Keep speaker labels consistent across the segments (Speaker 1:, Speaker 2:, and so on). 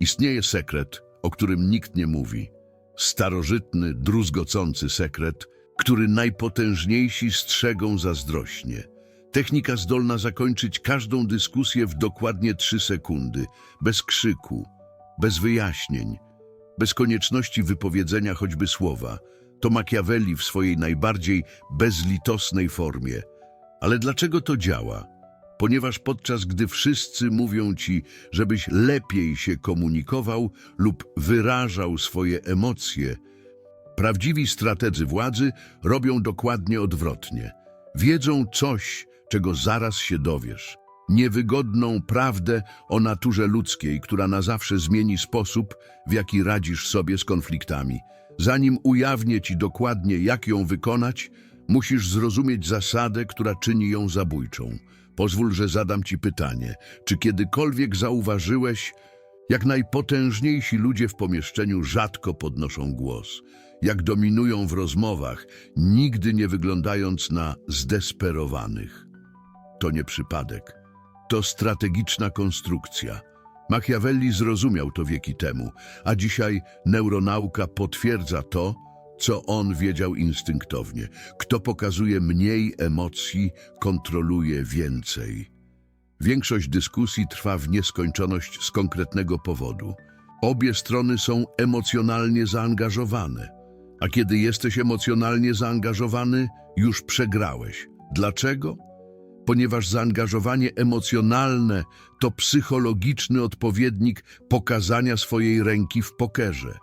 Speaker 1: Istnieje sekret, o którym nikt nie mówi. Starożytny, druzgocący sekret, który najpotężniejsi strzegą zazdrośnie. Technika zdolna zakończyć każdą dyskusję w dokładnie trzy sekundy, bez krzyku, bez wyjaśnień, bez konieczności wypowiedzenia choćby słowa. To Machiavelli w swojej najbardziej bezlitosnej formie. Ale dlaczego to działa? Ponieważ podczas gdy wszyscy mówią ci, żebyś lepiej się komunikował lub wyrażał swoje emocje, prawdziwi strategzy władzy robią dokładnie odwrotnie. Wiedzą coś, czego zaraz się dowiesz. Niewygodną prawdę o naturze ludzkiej, która na zawsze zmieni sposób, w jaki radzisz sobie z konfliktami. Zanim ujawnię ci dokładnie, jak ją wykonać, musisz zrozumieć zasadę, która czyni ją zabójczą. Pozwól, że zadam ci pytanie. Czy kiedykolwiek zauważyłeś, jak najpotężniejsi ludzie w pomieszczeniu rzadko podnoszą głos, jak dominują w rozmowach, nigdy nie wyglądając na zdesperowanych? To nie przypadek. To strategiczna konstrukcja. Machiavelli zrozumiał to wieki temu, a dzisiaj neuronauka potwierdza to, co on wiedział instynktownie. Kto pokazuje mniej emocji, kontroluje więcej. Większość dyskusji trwa w nieskończoność z konkretnego powodu. Obie strony są emocjonalnie zaangażowane, a kiedy jesteś emocjonalnie zaangażowany, już przegrałeś. Dlaczego? ponieważ zaangażowanie emocjonalne to psychologiczny odpowiednik pokazania swojej ręki w pokerze.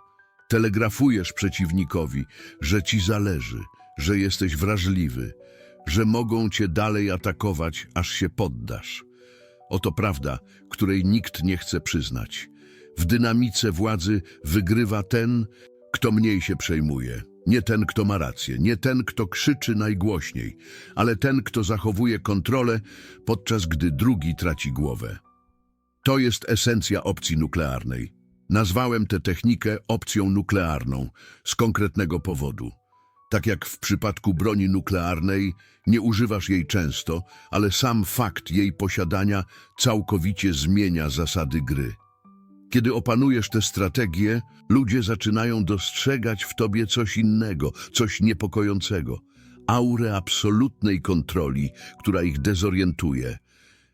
Speaker 1: Telegrafujesz przeciwnikowi, że ci zależy, że jesteś wrażliwy, że mogą cię dalej atakować, aż się poddasz. Oto prawda, której nikt nie chce przyznać. W dynamice władzy wygrywa ten, kto mniej się przejmuje. Nie ten, kto ma rację, nie ten, kto krzyczy najgłośniej, ale ten, kto zachowuje kontrolę, podczas gdy drugi traci głowę. To jest esencja opcji nuklearnej. Nazwałem tę technikę opcją nuklearną z konkretnego powodu. Tak jak w przypadku broni nuklearnej, nie używasz jej często, ale sam fakt jej posiadania całkowicie zmienia zasady gry. Kiedy opanujesz tę strategię, ludzie zaczynają dostrzegać w tobie coś innego, coś niepokojącego. Aurę absolutnej kontroli, która ich dezorientuje.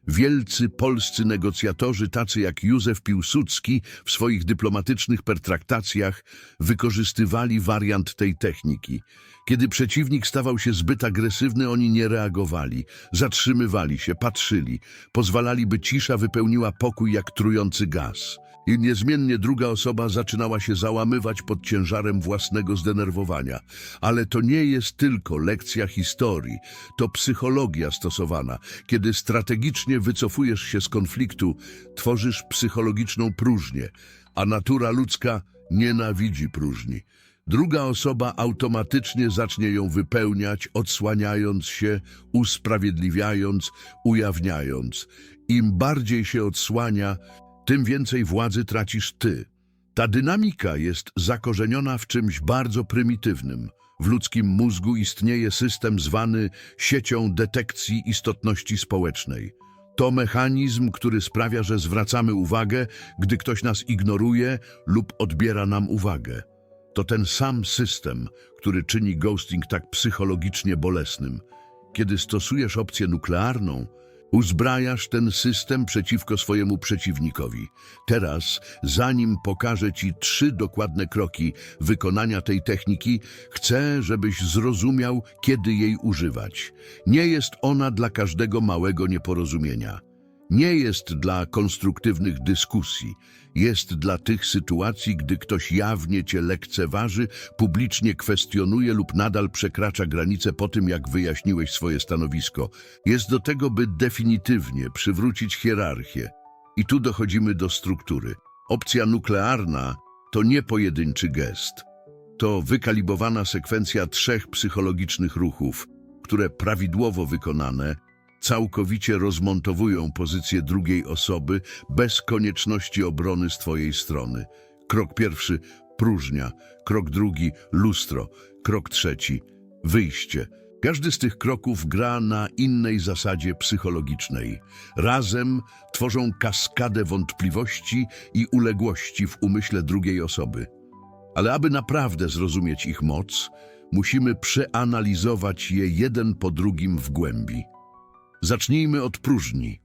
Speaker 1: Wielcy polscy negocjatorzy, tacy jak Józef Piłsudski, w swoich dyplomatycznych pertraktacjach wykorzystywali wariant tej techniki. Kiedy przeciwnik stawał się zbyt agresywny, oni nie reagowali, zatrzymywali się, patrzyli, pozwalali, by cisza wypełniła pokój jak trujący gaz. I niezmiennie druga osoba zaczynała się załamywać pod ciężarem własnego zdenerwowania. Ale to nie jest tylko lekcja historii, to psychologia stosowana. Kiedy strategicznie wycofujesz się z konfliktu, tworzysz psychologiczną próżnię, a natura ludzka nienawidzi próżni. Druga osoba automatycznie zacznie ją wypełniać, odsłaniając się, usprawiedliwiając, ujawniając. Im bardziej się odsłania, tym więcej władzy tracisz ty. Ta dynamika jest zakorzeniona w czymś bardzo prymitywnym. W ludzkim mózgu istnieje system zwany siecią detekcji istotności społecznej. To mechanizm, który sprawia, że zwracamy uwagę, gdy ktoś nas ignoruje lub odbiera nam uwagę. To ten sam system, który czyni ghosting tak psychologicznie bolesnym. Kiedy stosujesz opcję nuklearną, uzbrajasz ten system przeciwko swojemu przeciwnikowi. Teraz, zanim pokażę Ci trzy dokładne kroki wykonania tej techniki, chcę, żebyś zrozumiał, kiedy jej używać. Nie jest ona dla każdego małego nieporozumienia. Nie jest dla konstruktywnych dyskusji, jest dla tych sytuacji, gdy ktoś jawnie cię lekceważy, publicznie kwestionuje lub nadal przekracza granice po tym, jak wyjaśniłeś swoje stanowisko. Jest do tego, by definitywnie przywrócić hierarchię. I tu dochodzimy do struktury. Opcja nuklearna to nie pojedynczy gest. To wykalibrowana sekwencja trzech psychologicznych ruchów, które prawidłowo wykonane całkowicie rozmontowują pozycję drugiej osoby bez konieczności obrony z twojej strony. Krok pierwszy próżnia, krok drugi lustro, krok trzeci wyjście. Każdy z tych kroków gra na innej zasadzie psychologicznej. Razem tworzą kaskadę wątpliwości i uległości w umyśle drugiej osoby. Ale aby naprawdę zrozumieć ich moc, musimy przeanalizować je jeden po drugim w głębi. Zacznijmy od próżni.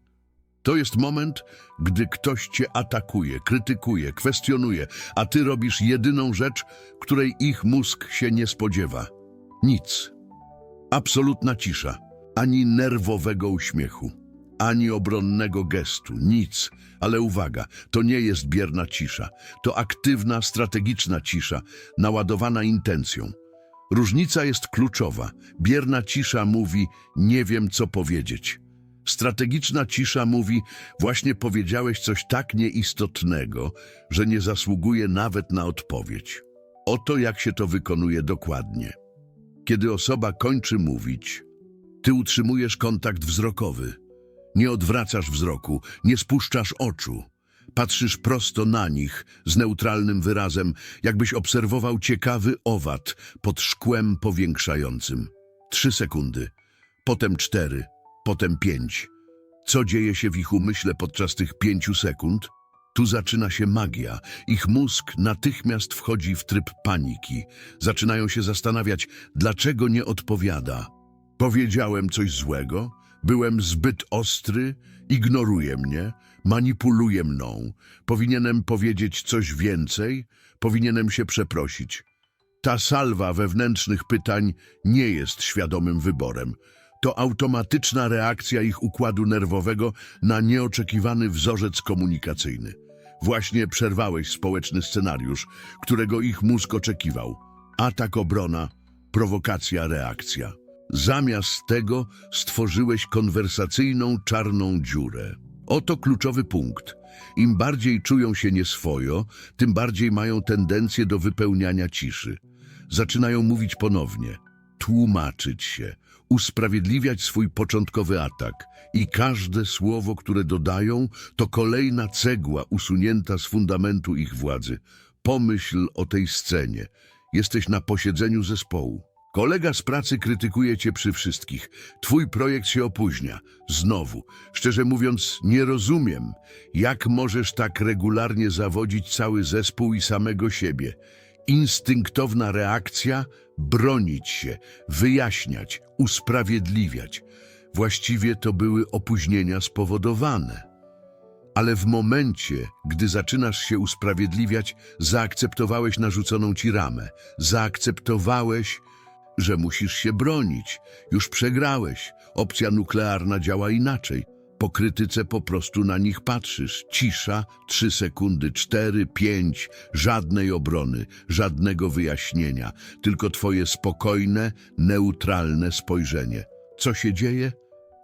Speaker 1: To jest moment, gdy ktoś cię atakuje, krytykuje, kwestionuje, a ty robisz jedyną rzecz, której ich mózg się nie spodziewa. Nic. Absolutna cisza. Ani nerwowego uśmiechu, ani obronnego gestu, nic. Ale uwaga, to nie jest bierna cisza. To aktywna, strategiczna cisza, naładowana intencją. Różnica jest kluczowa. Bierna cisza mówi, nie wiem co powiedzieć. Strategiczna cisza mówi, właśnie powiedziałeś coś tak nieistotnego, że nie zasługuje nawet na odpowiedź. Oto jak się to wykonuje dokładnie. Kiedy osoba kończy mówić, ty utrzymujesz kontakt wzrokowy. Nie odwracasz wzroku, nie spuszczasz oczu. Patrzysz prosto na nich z neutralnym wyrazem, jakbyś obserwował ciekawy owad pod szkłem powiększającym. Trzy sekundy, potem cztery, potem pięć. Co dzieje się w ich umyśle podczas tych pięciu sekund? Tu zaczyna się magia. Ich mózg natychmiast wchodzi w tryb paniki. Zaczynają się zastanawiać, dlaczego nie odpowiada. Powiedziałem coś złego? Byłem zbyt ostry? Ignoruje mnie? Manipuluje mną? Powinienem powiedzieć coś więcej? Powinienem się przeprosić? Ta salwa wewnętrznych pytań nie jest świadomym wyborem. To automatyczna reakcja ich układu nerwowego na nieoczekiwany wzorzec komunikacyjny. Właśnie przerwałeś społeczny scenariusz, którego ich mózg oczekiwał. Atak, obrona, prowokacja, reakcja. Zamiast tego stworzyłeś konwersacyjną czarną dziurę. Oto kluczowy punkt. Im bardziej czują się nieswojo, tym bardziej mają tendencję do wypełniania ciszy. Zaczynają mówić ponownie, tłumaczyć się, usprawiedliwiać swój początkowy atak i każde słowo, które dodają, to kolejna cegła usunięta z fundamentu ich władzy. Pomyśl o tej scenie. Jesteś na posiedzeniu zespołu. Kolega z pracy krytykuje cię przy wszystkich. Twój projekt się opóźnia. Znowu. Szczerze mówiąc, nie rozumiem, jak możesz tak regularnie zawodzić cały zespół i samego siebie. Instynktowna reakcja bronić się, wyjaśniać, usprawiedliwiać. Właściwie to były opóźnienia spowodowane. Ale w momencie, gdy zaczynasz się usprawiedliwiać, zaakceptowałeś narzuconą ci ramę. Zaakceptowałeś, że musisz się bronić. Już przegrałeś. Opcja nuklearna działa inaczej. Po krytyce po prostu na nich patrzysz. Cisza, trzy sekundy, cztery, pięć, żadnej obrony, żadnego wyjaśnienia, tylko twoje spokojne, neutralne spojrzenie. Co się dzieje?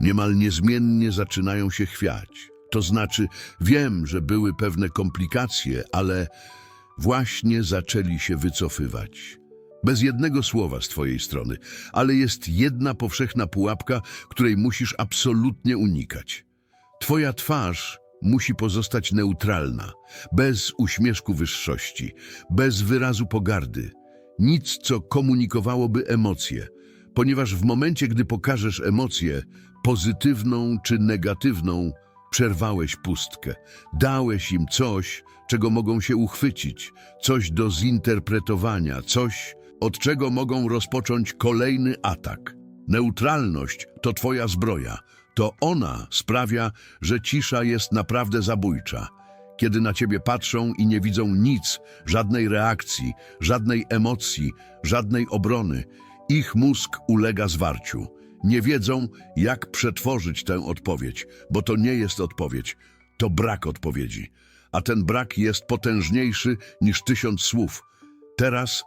Speaker 1: Niemal niezmiennie zaczynają się chwiać. To znaczy, wiem, że były pewne komplikacje, ale właśnie zaczęli się wycofywać. Bez jednego słowa z twojej strony, ale jest jedna powszechna pułapka, której musisz absolutnie unikać. Twoja twarz musi pozostać neutralna, bez uśmieszku wyższości, bez wyrazu pogardy. Nic, co komunikowałoby emocje, ponieważ w momencie, gdy pokażesz emocję, pozytywną czy negatywną, przerwałeś pustkę. Dałeś im coś, czego mogą się uchwycić, coś do zinterpretowania, coś, od czego mogą rozpocząć kolejny atak. Neutralność to twoja zbroja. To ona sprawia, że cisza jest naprawdę zabójcza. Kiedy na ciebie patrzą i nie widzą nic, żadnej reakcji, żadnej emocji, żadnej obrony, ich mózg ulega zwarciu. Nie wiedzą, jak przetworzyć tę odpowiedź, bo to nie jest odpowiedź, to brak odpowiedzi. A ten brak jest potężniejszy niż tysiąc słów. Teraz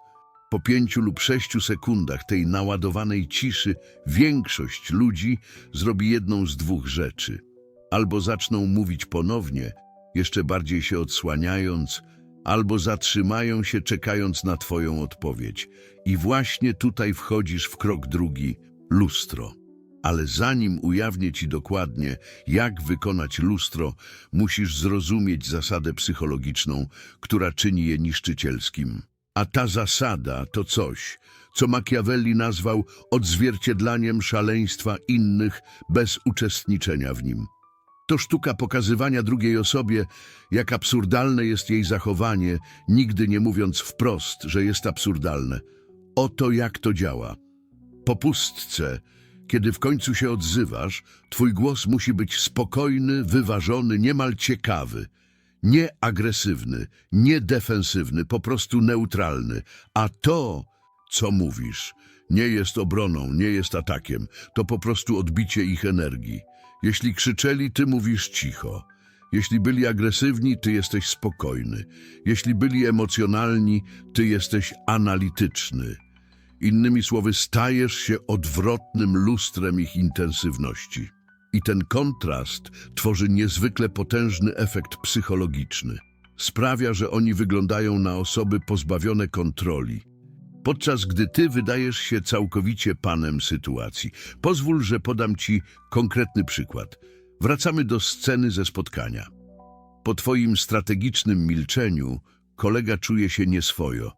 Speaker 1: po pięciu lub sześciu sekundach tej naładowanej ciszy większość ludzi zrobi jedną z dwóch rzeczy. Albo zaczną mówić ponownie, jeszcze bardziej się odsłaniając, albo zatrzymają się czekając na Twoją odpowiedź. I właśnie tutaj wchodzisz w krok drugi lustro. Ale zanim ujawnię Ci dokładnie, jak wykonać lustro, musisz zrozumieć zasadę psychologiczną, która czyni je niszczycielskim. A ta zasada to coś, co Machiavelli nazwał odzwierciedlaniem szaleństwa innych bez uczestniczenia w nim. To sztuka pokazywania drugiej osobie, jak absurdalne jest jej zachowanie, nigdy nie mówiąc wprost, że jest absurdalne. Oto jak to działa. Po pustce, kiedy w końcu się odzywasz, twój głos musi być spokojny, wyważony, niemal ciekawy. Nie agresywny, nie defensywny, po prostu neutralny. A to, co mówisz, nie jest obroną, nie jest atakiem. To po prostu odbicie ich energii. Jeśli krzyczeli, ty mówisz cicho. Jeśli byli agresywni, ty jesteś spokojny. Jeśli byli emocjonalni, ty jesteś analityczny. Innymi słowy, stajesz się odwrotnym lustrem ich intensywności. I ten kontrast tworzy niezwykle potężny efekt psychologiczny. Sprawia, że oni wyglądają na osoby pozbawione kontroli, podczas gdy ty wydajesz się całkowicie panem sytuacji. Pozwól, że podam ci konkretny przykład. Wracamy do sceny ze spotkania. Po twoim strategicznym milczeniu kolega czuje się nieswojo.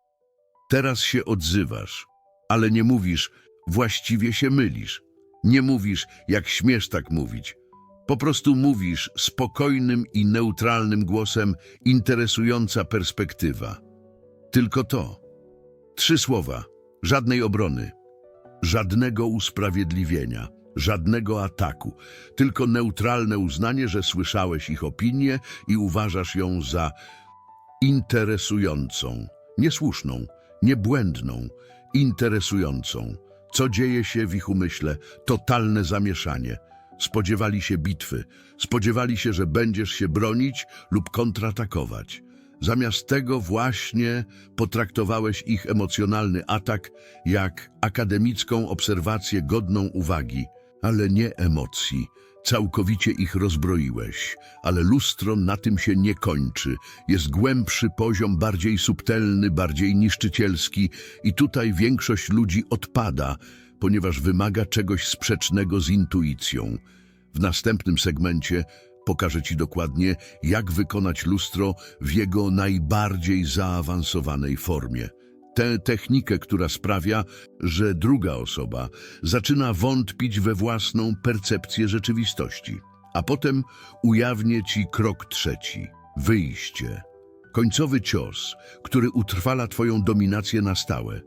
Speaker 1: Teraz się odzywasz, ale nie mówisz, właściwie się mylisz. Nie mówisz, jak śmiesz tak mówić. Po prostu mówisz spokojnym i neutralnym głosem interesująca perspektywa. Tylko to. Trzy słowa, żadnej obrony, żadnego usprawiedliwienia, żadnego ataku, tylko neutralne uznanie, że słyszałeś ich opinię i uważasz ją za interesującą, niesłuszną, niebłędną, interesującą. Co dzieje się w ich umyśle? Totalne zamieszanie. Spodziewali się bitwy, spodziewali się, że będziesz się bronić lub kontratakować. Zamiast tego właśnie potraktowałeś ich emocjonalny atak jak akademicką obserwację godną uwagi, ale nie emocji. Całkowicie ich rozbroiłeś, ale lustro na tym się nie kończy. Jest głębszy poziom, bardziej subtelny, bardziej niszczycielski i tutaj większość ludzi odpada, ponieważ wymaga czegoś sprzecznego z intuicją. W następnym segmencie pokażę Ci dokładnie, jak wykonać lustro w jego najbardziej zaawansowanej formie. Tę technikę, która sprawia, że druga osoba zaczyna wątpić we własną percepcję rzeczywistości. A potem ujawnię Ci krok trzeci wyjście. Końcowy cios, który utrwala Twoją dominację na stałe.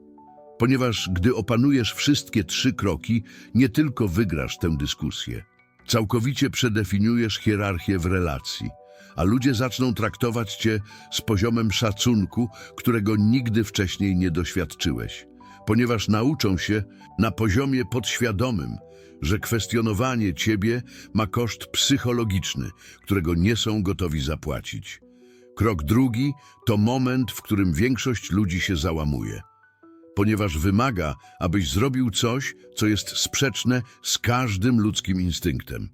Speaker 1: Ponieważ gdy opanujesz wszystkie trzy kroki, nie tylko wygrasz tę dyskusję, Całkowicie przedefiniujesz hierarchię w relacji, a ludzie zaczną traktować cię z poziomem szacunku, którego nigdy wcześniej nie doświadczyłeś, ponieważ nauczą się na poziomie podświadomym, że kwestionowanie ciebie ma koszt psychologiczny, którego nie są gotowi zapłacić. Krok drugi to moment, w którym większość ludzi się załamuje ponieważ wymaga, abyś zrobił coś, co jest sprzeczne z każdym ludzkim instynktem.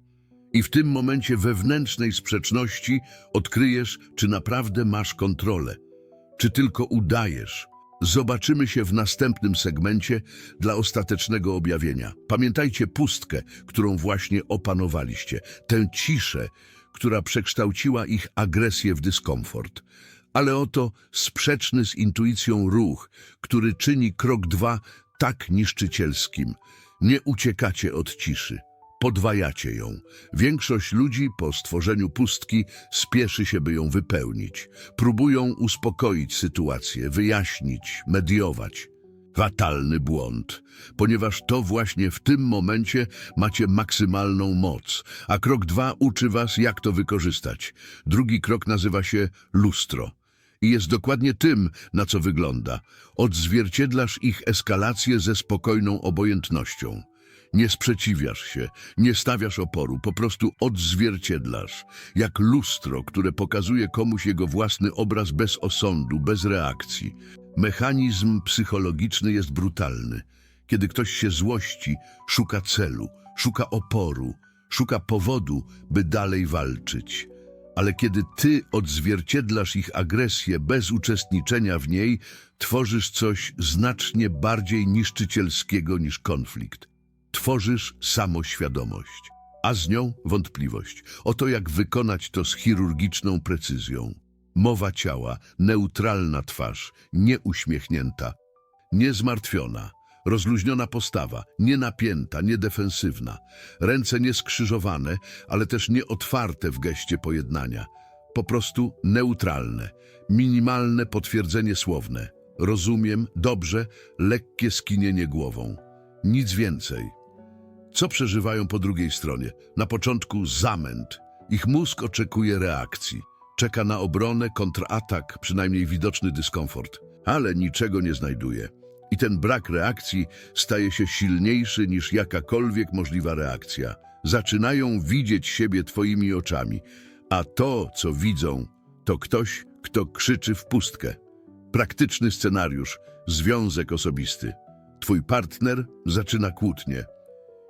Speaker 1: I w tym momencie wewnętrznej sprzeczności odkryjesz, czy naprawdę masz kontrolę, czy tylko udajesz. Zobaczymy się w następnym segmencie dla ostatecznego objawienia. Pamiętajcie pustkę, którą właśnie opanowaliście, tę ciszę, która przekształciła ich agresję w dyskomfort ale oto sprzeczny z intuicją ruch, który czyni krok dwa tak niszczycielskim. Nie uciekacie od ciszy, podwajacie ją. Większość ludzi po stworzeniu pustki spieszy się, by ją wypełnić. Próbują uspokoić sytuację, wyjaśnić, mediować. Fatalny błąd, ponieważ to właśnie w tym momencie macie maksymalną moc, a krok dwa uczy was, jak to wykorzystać. Drugi krok nazywa się lustro i jest dokładnie tym, na co wygląda. Odzwierciedlasz ich eskalację ze spokojną obojętnością. Nie sprzeciwiasz się, nie stawiasz oporu, po prostu odzwierciedlasz. Jak lustro, które pokazuje komuś jego własny obraz bez osądu, bez reakcji. Mechanizm psychologiczny jest brutalny. Kiedy ktoś się złości, szuka celu, szuka oporu, szuka powodu, by dalej walczyć ale kiedy ty odzwierciedlasz ich agresję bez uczestniczenia w niej, tworzysz coś znacznie bardziej niszczycielskiego niż konflikt. Tworzysz samoświadomość, a z nią wątpliwość. Oto jak wykonać to z chirurgiczną precyzją. Mowa ciała, neutralna twarz, nieuśmiechnięta, niezmartwiona, Rozluźniona postawa, nie napięta, nie defensywna. Ręce nie skrzyżowane, ale też nie otwarte w geście pojednania. Po prostu neutralne, minimalne potwierdzenie słowne. Rozumiem, dobrze, lekkie skinienie głową. Nic więcej. Co przeżywają po drugiej stronie? Na początku zamęt. Ich mózg oczekuje reakcji. Czeka na obronę, kontratak, przynajmniej widoczny dyskomfort. Ale niczego nie znajduje. I ten brak reakcji staje się silniejszy niż jakakolwiek możliwa reakcja. Zaczynają widzieć siebie twoimi oczami, a to, co widzą, to ktoś, kto krzyczy w pustkę. Praktyczny scenariusz, związek osobisty. Twój partner zaczyna kłótnię.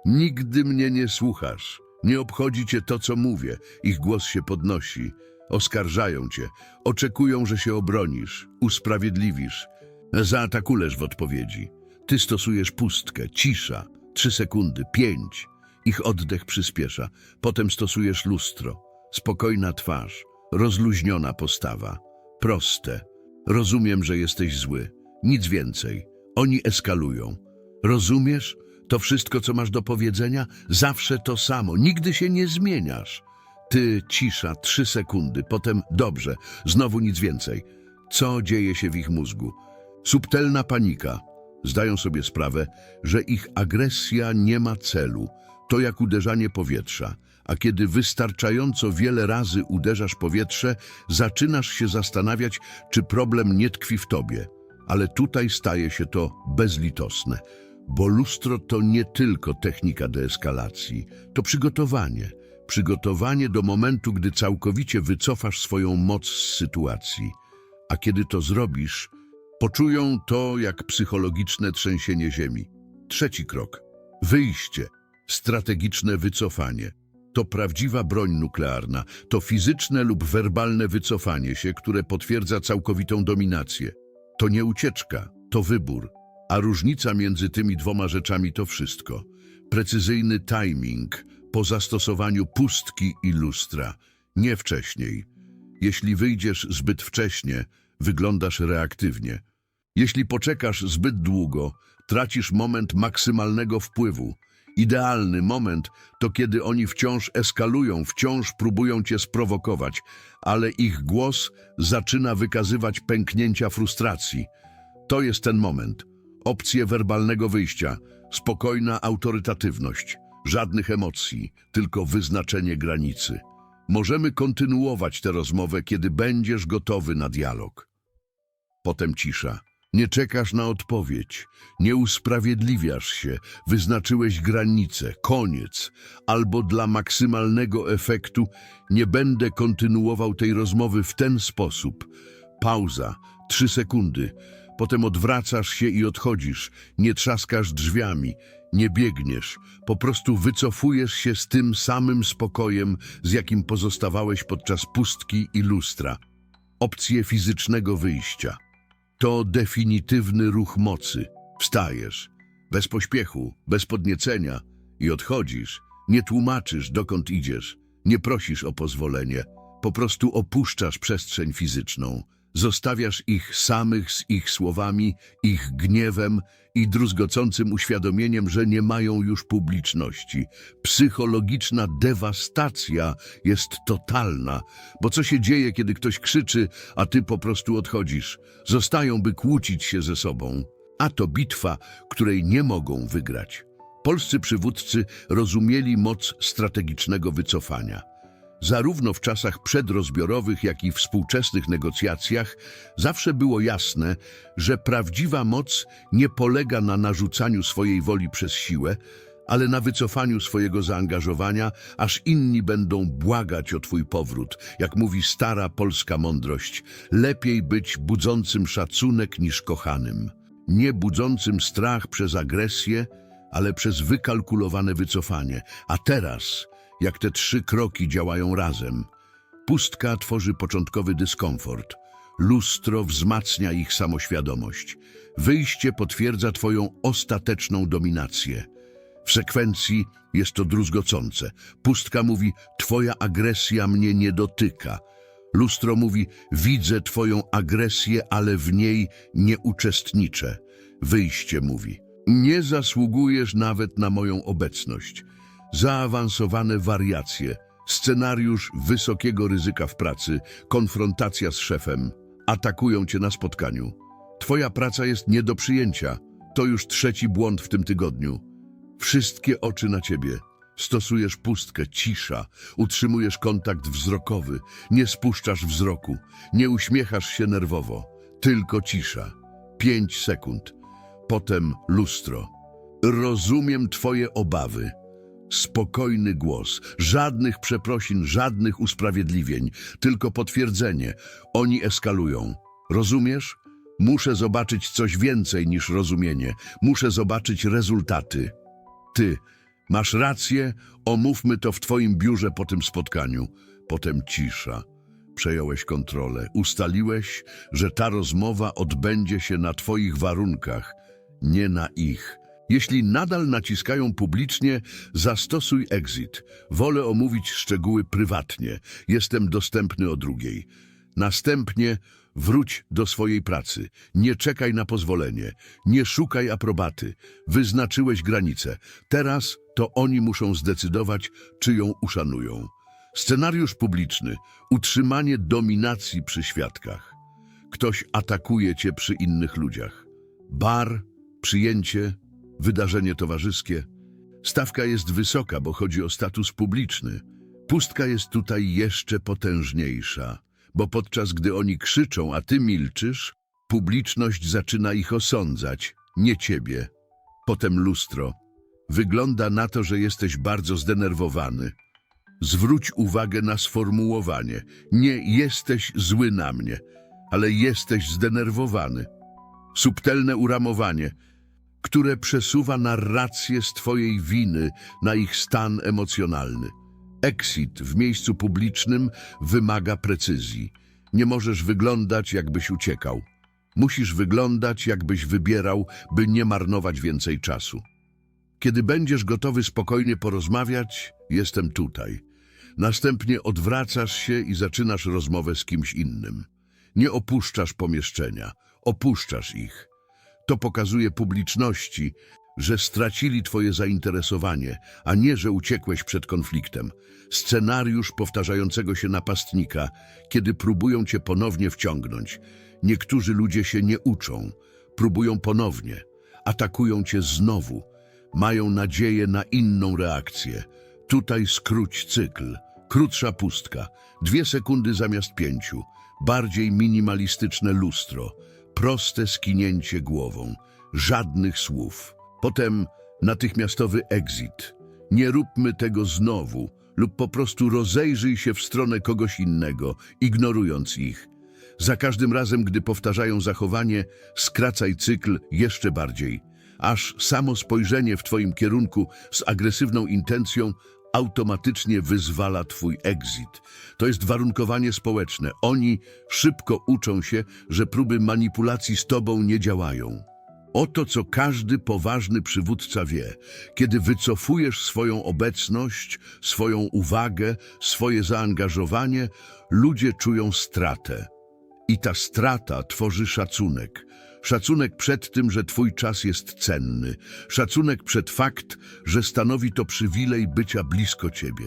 Speaker 1: Nigdy mnie nie słuchasz. Nie obchodzi cię to, co mówię. Ich głos się podnosi. Oskarżają cię. Oczekują, że się obronisz. Usprawiedliwisz. Zaatakujesz w odpowiedzi. Ty stosujesz pustkę, cisza. Trzy sekundy, pięć. Ich oddech przyspiesza. Potem stosujesz lustro. Spokojna twarz. Rozluźniona postawa. Proste. Rozumiem, że jesteś zły. Nic więcej. Oni eskalują. Rozumiesz? To wszystko, co masz do powiedzenia, zawsze to samo. Nigdy się nie zmieniasz. Ty, cisza, trzy sekundy, potem dobrze, znowu nic więcej. Co dzieje się w ich mózgu? Subtelna panika. Zdają sobie sprawę, że ich agresja nie ma celu. To jak uderzanie powietrza. A kiedy wystarczająco wiele razy uderzasz powietrze, zaczynasz się zastanawiać, czy problem nie tkwi w tobie. Ale tutaj staje się to bezlitosne. Bo lustro to nie tylko technika deeskalacji, to przygotowanie. Przygotowanie do momentu, gdy całkowicie wycofasz swoją moc z sytuacji. A kiedy to zrobisz, poczują to jak psychologiczne trzęsienie ziemi. Trzeci krok. Wyjście. Strategiczne wycofanie. To prawdziwa broń nuklearna. To fizyczne lub werbalne wycofanie się, które potwierdza całkowitą dominację. To nie ucieczka, to wybór. A różnica między tymi dwoma rzeczami to wszystko. Precyzyjny timing po zastosowaniu pustki i lustra, nie wcześniej. Jeśli wyjdziesz zbyt wcześnie, wyglądasz reaktywnie. Jeśli poczekasz zbyt długo, tracisz moment maksymalnego wpływu. Idealny moment to kiedy oni wciąż eskalują, wciąż próbują cię sprowokować, ale ich głos zaczyna wykazywać pęknięcia frustracji. To jest ten moment. Opcje werbalnego wyjścia, spokojna autorytatywność, żadnych emocji, tylko wyznaczenie granicy. Możemy kontynuować tę rozmowę, kiedy będziesz gotowy na dialog. Potem cisza. Nie czekasz na odpowiedź, nie usprawiedliwiasz się, wyznaczyłeś granicę, koniec, albo dla maksymalnego efektu nie będę kontynuował tej rozmowy w ten sposób. Pauza, trzy sekundy, potem odwracasz się i odchodzisz, nie trzaskasz drzwiami, nie biegniesz, po prostu wycofujesz się z tym samym spokojem, z jakim pozostawałeś podczas pustki i lustra. Opcje fizycznego wyjścia. To definitywny ruch mocy. Wstajesz, bez pośpiechu, bez podniecenia i odchodzisz. Nie tłumaczysz, dokąd idziesz, nie prosisz o pozwolenie. Po prostu opuszczasz przestrzeń fizyczną. Zostawiasz ich samych z ich słowami, ich gniewem i druzgocącym uświadomieniem, że nie mają już publiczności. Psychologiczna dewastacja jest totalna, bo co się dzieje, kiedy ktoś krzyczy, a ty po prostu odchodzisz? Zostają, by kłócić się ze sobą. A to bitwa, której nie mogą wygrać. Polscy przywódcy rozumieli moc strategicznego wycofania. Zarówno w czasach przedrozbiorowych, jak i współczesnych negocjacjach zawsze było jasne, że prawdziwa moc nie polega na narzucaniu swojej woli przez siłę, ale na wycofaniu swojego zaangażowania, aż inni będą błagać o twój powrót. Jak mówi stara polska mądrość, lepiej być budzącym szacunek niż kochanym. Nie budzącym strach przez agresję, ale przez wykalkulowane wycofanie. A teraz, jak te trzy kroki działają razem, pustka tworzy początkowy dyskomfort, lustro wzmacnia ich samoświadomość, wyjście potwierdza twoją ostateczną dominację. W sekwencji jest to druzgocące. Pustka mówi, twoja agresja mnie nie dotyka. Lustro mówi, widzę twoją agresję, ale w niej nie uczestniczę. Wyjście mówi, Nie zasługujesz nawet na moją obecność. Zaawansowane wariacje, scenariusz wysokiego ryzyka w pracy, konfrontacja z szefem, atakują cię na spotkaniu. Twoja praca jest nie do przyjęcia. To już trzeci błąd w tym tygodniu. Wszystkie oczy na ciebie. Stosujesz pustkę, cisza, utrzymujesz kontakt wzrokowy, nie spuszczasz wzroku, nie uśmiechasz się nerwowo, tylko cisza. Pięć sekund. Potem lustro. Rozumiem twoje obawy. Spokojny głos, żadnych przeprosin, żadnych usprawiedliwień, tylko potwierdzenie. Oni eskalują. Rozumiesz? Muszę zobaczyć coś więcej niż rozumienie. Muszę zobaczyć rezultaty. Ty, masz rację, omówmy to w twoim biurze po tym spotkaniu. Potem cisza. Przejąłeś kontrolę. Ustaliłeś, że ta rozmowa odbędzie się na twoich warunkach, nie na ich. Jeśli nadal naciskają publicznie, zastosuj exit. Wolę omówić szczegóły prywatnie. Jestem dostępny o drugiej. Następnie wróć do swojej pracy. Nie czekaj na pozwolenie. Nie szukaj aprobaty. Wyznaczyłeś granicę. Teraz to oni muszą zdecydować, czy ją uszanują. Scenariusz publiczny. Utrzymanie dominacji przy świadkach. Ktoś atakuje cię przy innych ludziach. Bar, przyjęcie, wydarzenie towarzyskie. Stawka jest wysoka, bo chodzi o status publiczny. Pustka jest tutaj jeszcze potężniejsza, bo podczas gdy oni krzyczą, a ty milczysz, publiczność zaczyna ich osądzać, nie ciebie. Potem lustro. Wygląda na to, że jesteś bardzo zdenerwowany. Zwróć uwagę na sformułowanie. Nie jesteś zły na mnie, ale jesteś zdenerwowany. Subtelne uramowanie, które przesuwa narrację z twojej winy na ich stan emocjonalny. Exit w miejscu publicznym wymaga precyzji. Nie możesz wyglądać, jakbyś uciekał. Musisz wyglądać, jakbyś wybierał, by nie marnować więcej czasu. Kiedy będziesz gotowy spokojnie porozmawiać, jestem tutaj. Następnie odwracasz się i zaczynasz rozmowę z kimś innym. Nie opuszczasz pomieszczenia, opuszczasz ich. To pokazuje publiczności, że stracili twoje zainteresowanie, a nie, że uciekłeś przed konfliktem. Scenariusz powtarzającego się napastnika, kiedy próbują cię ponownie wciągnąć. Niektórzy ludzie się nie uczą, próbują ponownie, atakują cię znowu, mają nadzieję na inną reakcję. Tutaj skróć cykl, krótsza pustka, dwie sekundy zamiast pięciu, bardziej minimalistyczne lustro, proste skinięcie głową, żadnych słów. Potem natychmiastowy exit. Nie róbmy tego znowu lub po prostu rozejrzyj się w stronę kogoś innego, ignorując ich. Za każdym razem, gdy powtarzają zachowanie, skracaj cykl jeszcze bardziej, aż samo spojrzenie w twoim kierunku z agresywną intencją automatycznie wyzwala twój exit. To jest warunkowanie społeczne. Oni szybko uczą się, że próby manipulacji z tobą nie działają. Oto co każdy poważny przywódca wie. Kiedy wycofujesz swoją obecność, swoją uwagę, swoje zaangażowanie, ludzie czują stratę. I ta strata tworzy szacunek. Szacunek przed tym, że twój czas jest cenny. Szacunek przed fakt, że stanowi to przywilej bycia blisko ciebie.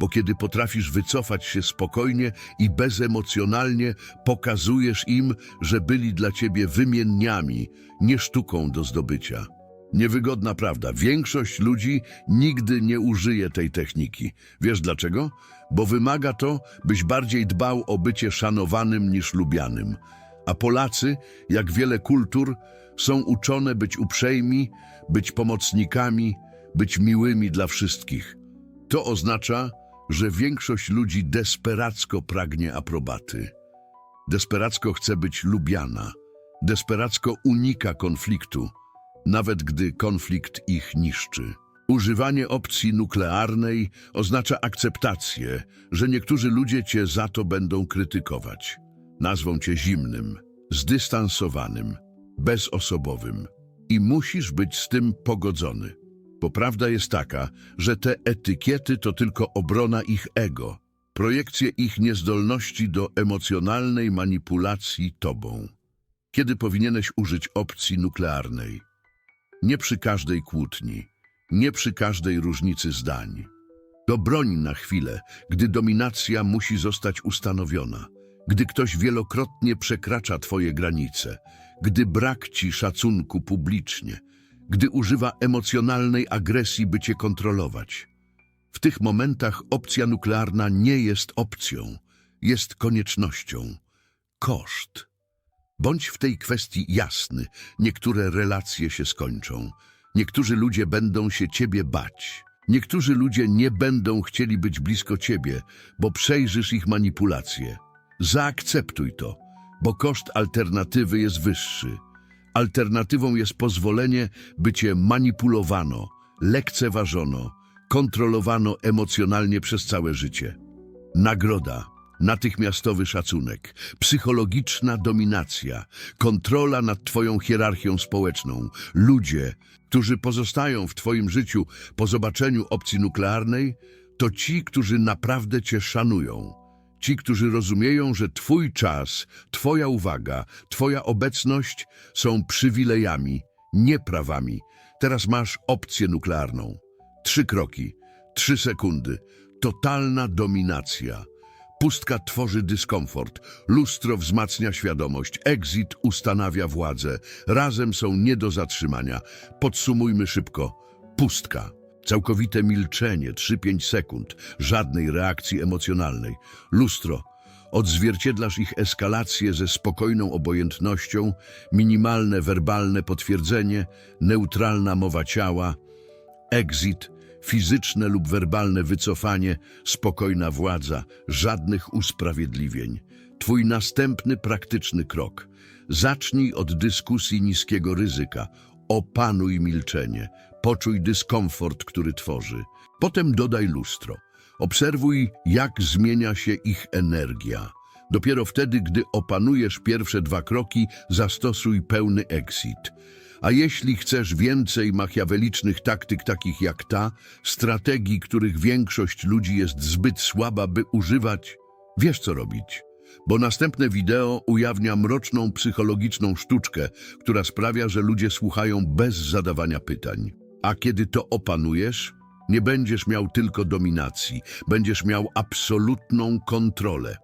Speaker 1: Bo kiedy potrafisz wycofać się spokojnie i bezemocjonalnie, pokazujesz im, że byli dla ciebie wymienniami, nie sztuką do zdobycia. Niewygodna prawda. Większość ludzi nigdy nie użyje tej techniki. Wiesz dlaczego? Bo wymaga to, byś bardziej dbał o bycie szanowanym niż lubianym. A Polacy, jak wiele kultur, są uczone być uprzejmi, być pomocnikami, być miłymi dla wszystkich. To oznacza, że większość ludzi desperacko pragnie aprobaty. Desperacko chce być lubiana. Desperacko unika konfliktu, nawet gdy konflikt ich niszczy. Używanie opcji nuklearnej oznacza akceptację, że niektórzy ludzie cię za to będą krytykować. Nazwą cię zimnym, zdystansowanym, bezosobowym i musisz być z tym pogodzony. Bo prawda jest taka, że te etykiety to tylko obrona ich ego, projekcje ich niezdolności do emocjonalnej manipulacji tobą. Kiedy powinieneś użyć opcji nuklearnej? Nie przy każdej kłótni, nie przy każdej różnicy zdań. To broń na chwilę, gdy dominacja musi zostać ustanowiona, gdy ktoś wielokrotnie przekracza twoje granice, gdy brak ci szacunku publicznie, gdy używa emocjonalnej agresji, by cię kontrolować. W tych momentach opcja nuklearna nie jest opcją, jest koniecznością. Koszt. Bądź w tej kwestii jasny. Niektóre relacje się skończą. Niektórzy ludzie będą się ciebie bać. Niektórzy ludzie nie będą chcieli być blisko ciebie, bo przejrzysz ich manipulacje. Zaakceptuj to, bo koszt alternatywy jest wyższy. Alternatywą jest pozwolenie, by cię manipulowano, lekceważono, kontrolowano emocjonalnie przez całe życie. Nagroda, natychmiastowy szacunek, psychologiczna dominacja, kontrola nad twoją hierarchią społeczną, ludzie, którzy pozostają w twoim życiu po zobaczeniu opcji nuklearnej, to ci, którzy naprawdę cię szanują. Ci, którzy rozumieją, że twój czas, twoja uwaga, twoja obecność są przywilejami, nie prawami. Teraz masz opcję nuklearną. Trzy kroki, trzy sekundy. Totalna dominacja. Pustka tworzy dyskomfort, lustro wzmacnia świadomość, exit ustanawia władzę. Razem są nie do zatrzymania. Podsumujmy szybko. Pustka. Całkowite milczenie, 3-5 sekund, żadnej reakcji emocjonalnej. Lustro. Odzwierciedlasz ich eskalację ze spokojną obojętnością, minimalne werbalne potwierdzenie, neutralna mowa ciała, exit, fizyczne lub werbalne wycofanie, spokojna władza, żadnych usprawiedliwień. Twój następny praktyczny krok. Zacznij od dyskusji niskiego ryzyka. Opanuj milczenie. Poczuj dyskomfort, który tworzy. Potem dodaj lustro. Obserwuj, jak zmienia się ich energia. Dopiero wtedy, gdy opanujesz pierwsze dwa kroki, zastosuj pełny exit. A jeśli chcesz więcej machiawelicznych taktyk takich jak ta, strategii, których większość ludzi jest zbyt słaba, by używać, wiesz co robić. Bo następne wideo ujawnia mroczną psychologiczną sztuczkę, która sprawia, że ludzie słuchają bez zadawania pytań. A kiedy to opanujesz, nie będziesz miał tylko dominacji, będziesz miał absolutną kontrolę.